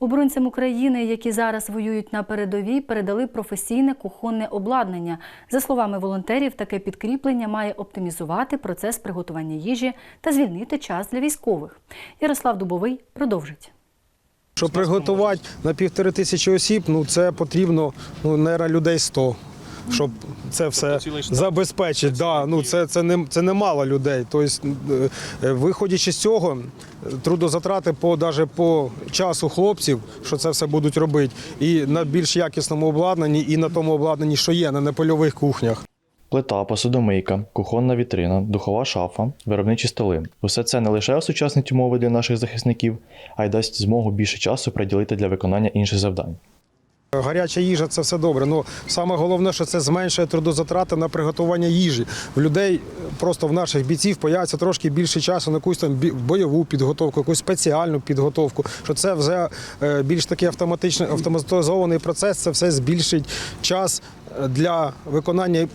Оборонцям України, які зараз воюють на передовій, передали професійне кухонне обладнання. За словами волонтерів, таке підкріплення має оптимізувати процес приготування їжі та звільнити час для військових. Ярослав Дубовий продовжить. Щоб приготувати на півтори тисячі осіб, ну це потрібно ну, наверное, людей 100, щоб це все забезпечити. Да, ну, це, це, не, це немало людей. Тобто, е, виходячи з цього, трудозатрати по, даже по часу хлопців, що це все будуть робити, і на більш якісному обладнанні, і на тому обладнанні, що є, на непольових кухнях. Плита, посудомийка, кухонна вітрина, духова шафа, виробничі столи. Усе це не лише осучаснить умови для наших захисників, а й дасть змогу більше часу приділити для виконання інших завдань. Гаряча їжа це все добре. Ну саме головне, що це зменшує трудозатрати на приготування їжі. В людей просто в наших бійців появиться трошки більше часу на якусь там бойову підготовку, якусь спеціальну підготовку. Що це вже е, більш такий автоматичний автоматизований процес. Це все збільшить час е, для виконання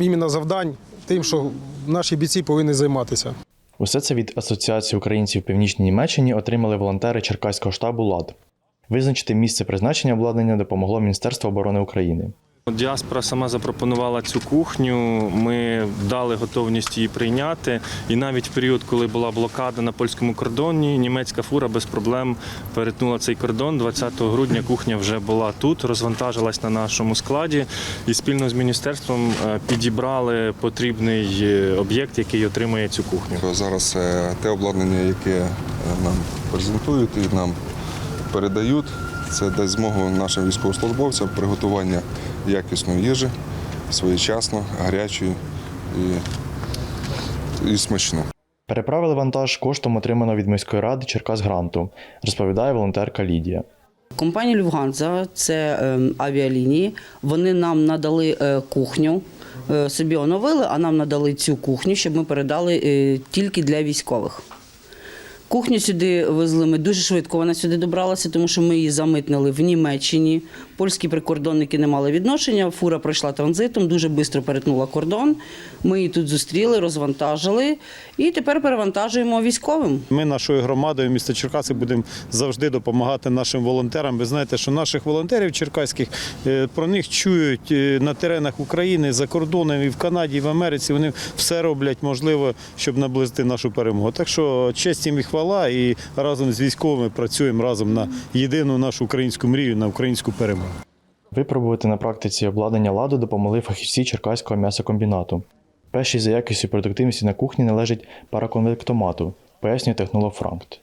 іменно завдань тим, що наші бійці повинні займатися. Усе це від Асоціації українців в Північній Німеччині отримали волонтери Черкаського штабу ЛАД. Визначити місце призначення обладнання допомогло Міністерство оборони України. Діаспора сама запропонувала цю кухню. Ми дали готовність її прийняти. І навіть в період, коли була блокада на польському кордоні, німецька фура без проблем перетнула цей кордон. 20 грудня кухня вже була тут, розвантажилась на нашому складі, і спільно з міністерством е, підібрали потрібний е, об'єкт, який отримує цю кухню. Зараз е, те обладнання, яке нам презентують і нам передають, це дасть змогу нашим військовослужбовцям приготування якісної їжі своєчасно, гарячої і, і смачно. Переправили вантаж коштом отриманого від міської ради Черкас гранту, розповідає волонтерка Лідія. Компанія Люфганза це ем, авіалінії. Вони нам надали е, кухню. е, Собі оновили, а нам надали цю кухню, щоб ми передали е, тільки для військових. Кухню сюди везли ми дуже швидко. Вона сюди добралася, тому що ми її замитнили в Німеччині. Польські прикордонники не мали відношення. Фура пройшла транзитом, дуже швидко перетнула кордон. Ми її тут зустріли, розвантажили і тепер перевантажуємо військовим. Ми нашою громадою міста Черкаси будемо завжди допомагати нашим волонтерам. Ви знаєте, що наших волонтерів черкаських е, про них чують е, на теренах України, за кордоном і в Канаді, і в Америці. Вони все роблять можливо, щоб наблизити нашу перемогу. Так що честь їм і хвала, і разом з військовими працюємо разом на єдину нашу українську мрію, на українську перемогу. Випробувати на практиці обладнання ладу допомогли фахівці Черкаського м'ясокомбінату. Перші за якістю і продуктивністю на кухні належить параконвектомату, пояснює технолог Франкт.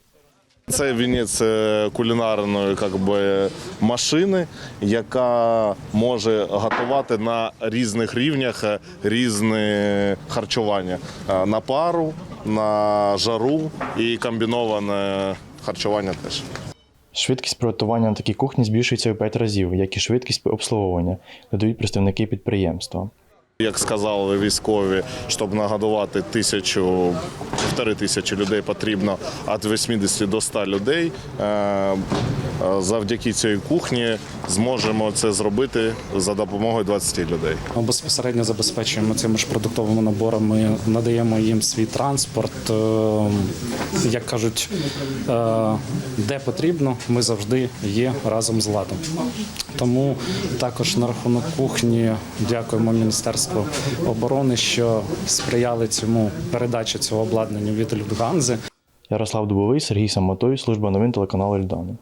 Це вінець е, кулінарної би, машини, яка може готувати на різних рівнях е, різне харчування Е, на пару, на жару і комбіноване харчування теж. Швидкість приготування на такій кухні збільшується у 5 разів, як і швидкість обслуговування, додають представники підприємства. Як сказали військові, щоб нагодувати тисячу, півтори тисячі людей потрібно від 80 до 100 людей. Е, Завдяки цій кухні зможемо це зробити за допомогою 20 людей. Ми безпосередньо забезпечуємо цими ж продуктовими наборами, надаємо їм свій транспорт. е, Як кажуть, е, де потрібно, ми завжди є разом з ладом. Тому також на рахунок кухні дякуємо Міністерству оборони, що сприяли цьому передачі цього обладнання від Люфтганзи. Ярослав Дубовий, Сергій Самотой, служба новин телеканалу Ельдана.